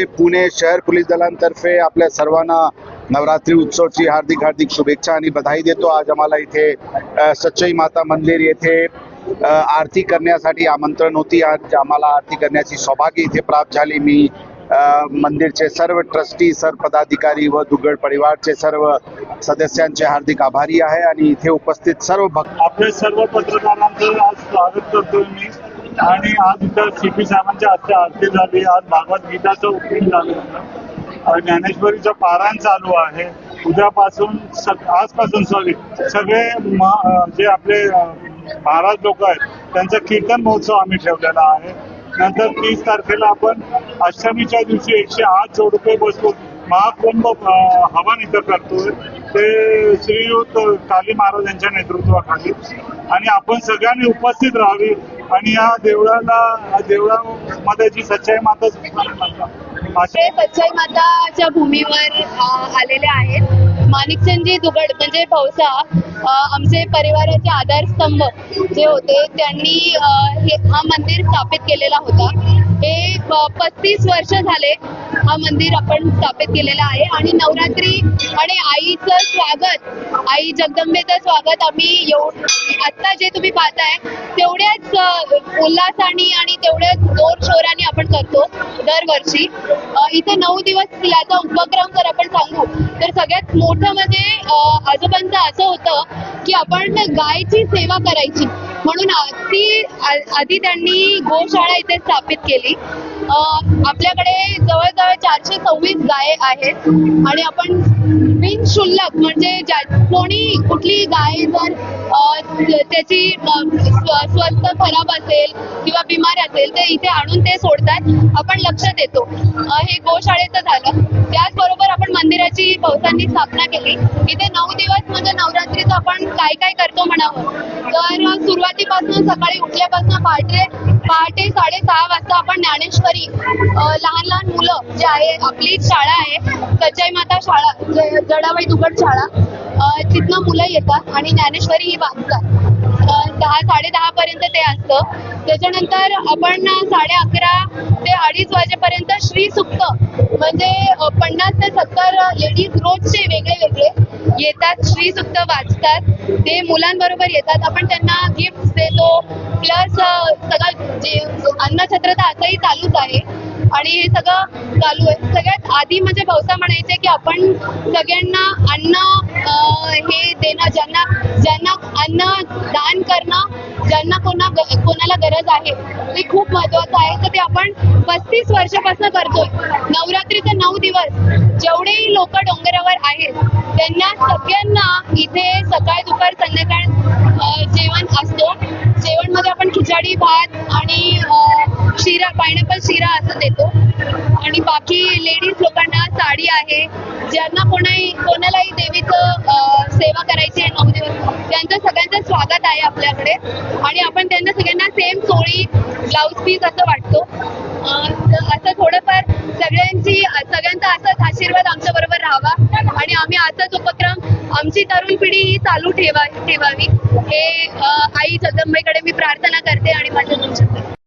तर्फे पुणे शहर पोलीस दलांतर्फे आपल्या सर्वांना नवरात्री उत्सवची हार्दिक हार्दिक शुभेच्छा आणि बधाई देतो. आज आम्हाला इथे सच्चई माता मंदिर येथे आरती करण्यासाठी आमंत्रण होती. आज आम्हाला आरती करण्याची सौभाग्य इथे प्राप्त झाली. मी मंदिरचे सर्व ट्रस्टी सर्व पदाधिकारी व दुग्गड परिवारचे सर्व सदस्यांचे हार्दिक आभारी आहे. आणि इथे उपस्थित सर्व भक्त आपले सर्व पत्रकारांचं आज स्वागत करतोय मी. आणि आज इथं सी पी साहेबांच्या हस्ते आरती झाली. आज भागवत गीताचं उपयोग झालं. होतं. ज्ञानेश्वरीचं पारायण चालू आहे. उद्यापासून सग- आजपासून सॉरी सगळे जे आपले महाराज लोक आहेत त्यांचा कीर्तन महोत्सव आम्ही ठेवलेला आहे. नंतर तीस तारखेला आपण अष्टमीच्या दिवशी एकशे आठ जोडपे बसतो महाकुंभ हवन इथं करतोय. ते श्रीयुत काली महाराज यांच्या नेतृत्वाखाली. आणि आपण सगळ्यांनी उपस्थित राहावी आणि या देवळाला देवळामध्ये जी सच्चाई माता. सच्चाई माताच्या भूमीवर आलेले आहेत. माणिकचंदजी दुगड म्हणजे भाऊसा आमचे परिवाराचे आधारस्तंभ जे होते त्यांनी हे हा मंदिर स्थापित केलेला होता. पस्तीस वर्ष झाले हा मंदिर आपण स्थापित केलेला आहे. आणि नवरात्री आणि आईचं स्वागत आई जगदंबेचं स्वागत आम्ही येऊन आत्ता जे तुम्ही पाहताय तेवढ्याच उल्हासाने आणि तेवढ्याच जोर शोराने आपण करतो दरवर्षी. इथे नऊ दिवस याचा उपक्रम जर आपण सांगू तर सगळ्यात मोठं म्हणजे आजोबांचं असं होतं की आपण गायची सेवा करायची. म्हणून आधी आ- आधी त्यांनी गोशाळा इथे स्थापित केली. आपल्याकडे जवळजवळ चारशे सव्वीस गाय आहेत आणि आपण बिनशुल्लक म्हणजे कोणी कुठली गाय जर त्याची स्वस्थ खराब असेल किंवा बिमार असेल तर इथे आणून ते सोडतात आपण लक्ष देतो. हे गोशाळेचं झालं. त्याचबरोबर आपण मंदिराची पावसांनी स्थापना केली. इथे नऊ दिवस म्हणजे नवरात्रीचं आपण काय काय करतो म्हणावं? तर सुरुवातीपासून सकाळी उठल्यापासून पहाटे पहाटे साडेसहा वाजता आपण ज्ञानेश्वरी लहान लहान मुलं जे आहे आपली शाळा आहे सचाई माता शाळा जडाबाई दुगड शाळा. तिथनं मुलं येतात आणि ज्ञानेश्वरी ही वाचतात. अ, दहा पर्यंत ते असतं. त्याच्यानंतर आपण साडे अकरा ते अडीच वाजेपर्यंत श्री सुक्त म्हणजे पन्नास ते सत्तर लेडीज रोजचे वेगळे वेगळे येतात श्री सुक्त वाचतात. ते मुलांबरोबर येतात. आपण त्यांना गिफ्ट देतो. प्लस सगळं जे अन्नछत्र तर आताही चालूच आहे. आणि हे सगळं चालू आहे. सगळ्यात आधी म्हणजे भाऊसा म्हणायचे की आपण सगळ्यांना अन्न अं, हे देणं ज्यांना ज्यांना अन्न दान करणं ज्यांना कोणा कोणाला गरज आहे ते खूप महत्वाचं आहे. तर ते आपण पस्तीस वर्षापासून करतोय. नवरात्रीचे नऊ दिवस जेवढेही लोक डोंगरावर आहेत त्यांना सगळ्यांना इथे सकाळ दुपार संध्याकाळ जेवण असतो. जेवणमध्ये आपण खिचडी भात आणि शिरा पायनॅपल शिरा असं देतो. आणि बाकी लेडीज लोकांना साडी आहे. ज्यांना कोणाही कोणालाही देवीचं सेवा करायची आपल्याकडे. आणि आपण त्यांना सगळ्यांना सेम चोळी ब्लाऊज पीस असं वाटतो. असं थोडंफार सगळ्यांची सगळ्यांचा असाच आशीर्वाद आमच्या बरोबर राहावा. आणि आम्ही असाच उपक्रम आमची तरुण पिढी ही चालू ठेवा ठेवावी. हे आई जगदंबाईकडे मी प्रार्थना करते आणि माझ्या दोन